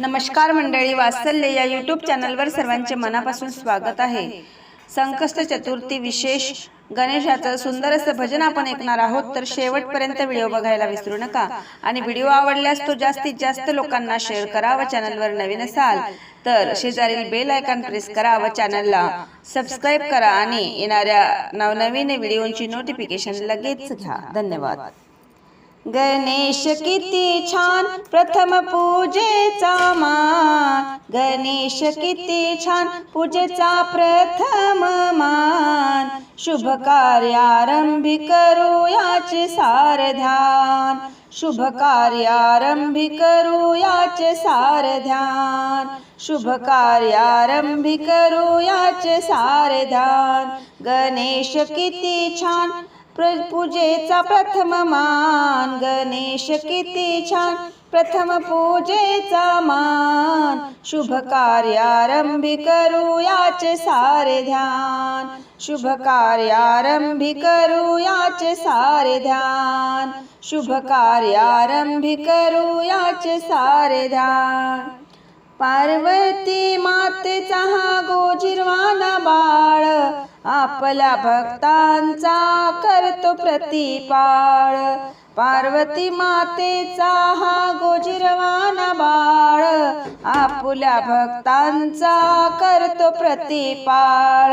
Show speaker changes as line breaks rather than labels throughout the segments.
नमस्कार मंडळी वात्सल्य या यूट्यूब चॅनलवर सर्वांचे मनापासून स्वागत आहे. संकष्ट चतुर्थी विशेष गणेशाचं सुंदर असं भजन आपण ऐकणार आहोत तर शेवटपर्यंत व्हिडिओ बघायला विसरू नका. आणि व्हिडिओ आवडल्यास तो जास्तीत जास्त लोकांना शेअर करा व चॅनलवर नवीन असाल तर शेजारील बेल आयकॉन प्रेस करा व चॅनलला सबस्क्राईब करा आणि येणाऱ्या नवनवीन व्हिडिओंची नोटिफिकेशन लगेच घ्या. धन्यवाद. गणेश किती छान प्रथम पूजेचा मान. गणेश किती छान पूजेचा प्रथम मान. शुभ कार्यारंभी करू याचे सारध्यान. शुभ कार्यारंभी करू याचे सारध्यान. शुभ कार्यारंभी करू याचे सारध्यान. गणेश किती छान पूजेचा प्रथम मान. गणेश किती छान. प्रथम पूजेचा मान. शुभ कार्यारंभी करूयाचे सारे ध्यान. शुभ कार्यारंभी करूयाचे सारे ध्यान. शुभ कार्यारंभी करूयाचे सारे ध्यान. पार्वती मातेचा हा गोजिरवाना बाळ. आपल्या भक्तांचा करतो प्रतिपाळ. पार्वती मातेचा हा गोजिरवाना बाळ. आपल्या भक्तांचा करतो प्रतिपाळ.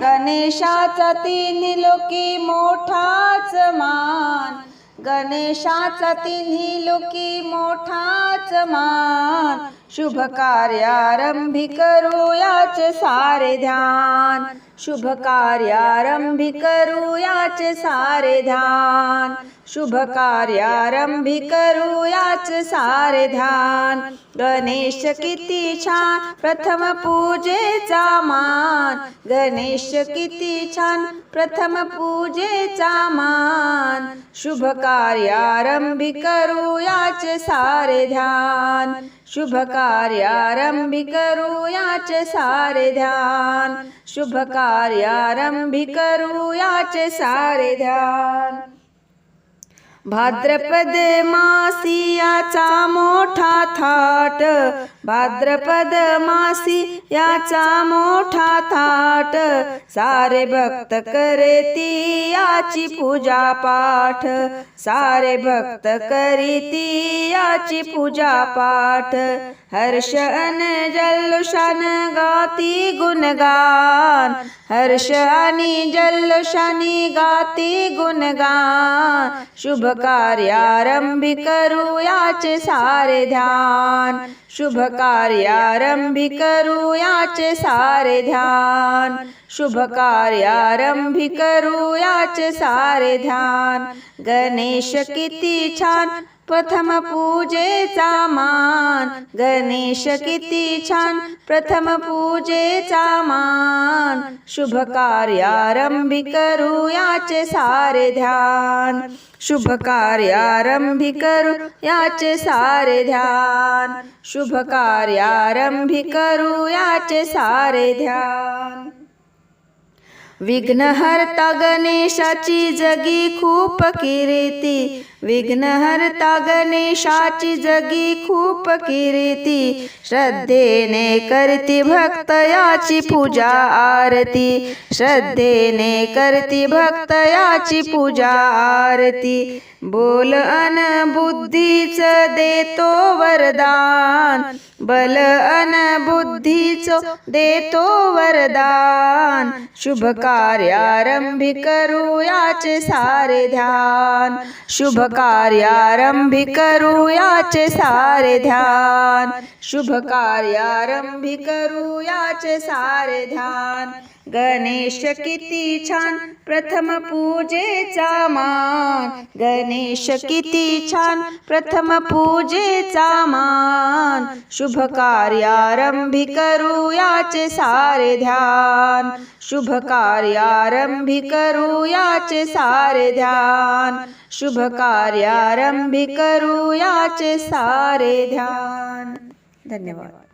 गणेशाचा तिन्ही लोकी मोठाच मान. गणेशाचा तिन्ही लोकी मोठाच मान. शुभ कार्यारंभी करूयाचे सारे ध्यान. शुभ कार्यारंभी करूयाचे सारे ध्यान. शुभ कार्यारंभी करूयाचे सारे ध्यान. गणेश किती छान प्रथम पूजेचा मान. गणेश किती छान प्रथम पूजेचा मान. शुभ कार्यारंभी करूयाचे सारे ध्यान. शुभ कार्यारंभी करू याचे सारे ध्यान. शुभ कार्यारंभी करू याचे सारे ध्यान. भाद्रपद मासियाचा मोठा थाट. भाद्रपद मासी याचा मोठा थाट. सारे भक्त करीती याची पूजा पाठ सारे भक्त करीती याची पूजा पाठ हर्ष अन जल्लोषान गाती गुणगान. हर्ष आणि जल्लोषानी गाती गुणगान. शुभ कार्यारंभी करूयाचे सारे ध्यान. शुभ कार्यारंभी करूयाचे सारे ध्यान. शुभ कार्यारंभी करूयाचे सारे ध्यान. गणेश किती छान प्रथम पूजेचा मान. गणेश किती छान. प्रथम पूजेचा मान. शुभ कार्यारंभी करू याचे सारे ध्यान. शुभ कार्यारंभी करू याचे सारे ध्यान. शुभ कार्यारंभी करू याचे सारे ध्यान. विघ्नहर्ता गणेशाची जगी खूप किरीती. विघ्नहर्ता गणेशाची जगी खूप किरीती. श्रद्धेने करती भक्त याची पूजा आरती. श्रद्धेने करती भक्त याची पूजा आरती. बोल अन बुद्धीच देतो वरदान. बल अन बुद्ध देतो वरदान. शुभ कार्यारंभी करूयाचे सारे ध्यान. शुभ कार्यारंभी करूयाचे सारे ध्यान. शुभ कार्यारंभी करूयाचे सारे ध्यान. गणेश किती छान प्रथम पूजेचा मान. गणेश किती छान प्रथम पूजेचा मान. शुभ कार्यारंभी करूयाचे सारे ध्यान. शुभ कार्यारंभी करूयाचे सारे ध्यान. शुभ कार्यारंभी करूयाचे सारे ध्यान. धन्यवाद.